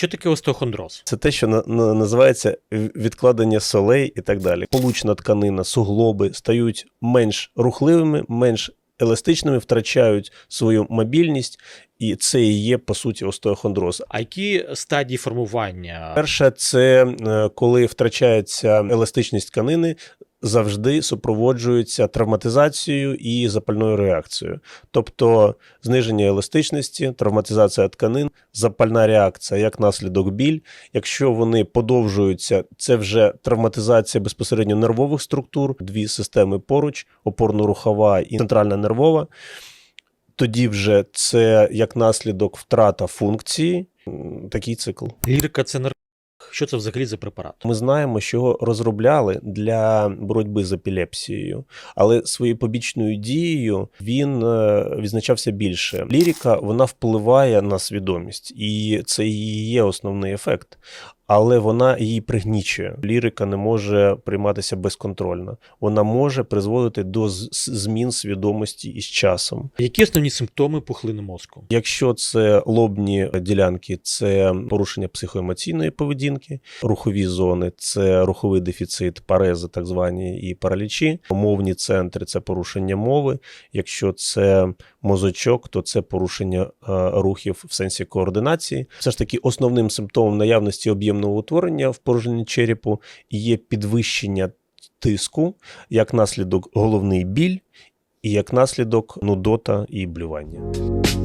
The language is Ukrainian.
Що таке остеохондроз? Це те, що на, на- називається відкладення солей і так далі. Получна тканина, суглоби стають менш рухливими, менш еластичними, втрачають свою мобільність, і це і є по суті остеохондроз. А які стадії формування? Перше, це е, коли втрачається еластичність тканини, завжди супроводжується травматизацією і запальною реакцією. Тобто зниження еластичності, травматизація тканин, запальна реакція як наслідок біль. Якщо вони подовжуються, це вже травматизація безпосередньо нервових структур, дві системи поруч, опорно-рухова і центральна нервова. Тоді вже це як наслідок втрата функції. Такий цикл. Лірика це наркотик. Що це взагалі за препарат? Ми знаємо, що його розробляли для боротьби з епілепсією, але своєю побічною дією він е, відзначався більше. Лірика вона впливає на свідомість, і це є основний ефект. Але вона її пригнічує. Лірика не може прийматися безконтрольно. Вона може призводити до змін свідомості із часом. Які основні симптоми пухлини мозку? Якщо це лобні ділянки, це порушення психоемоційної поведінки, рухові зони це руховий дефіцит, парези, так звані і паралічі, мовні центри це порушення мови. Якщо це мозочок, то це порушення е, рухів в сенсі координації. Все ж таки, основним симптомом наявності об'ємного утворення в порожненні черепу є підвищення тиску як наслідок головний біль і як наслідок нудота і блювання.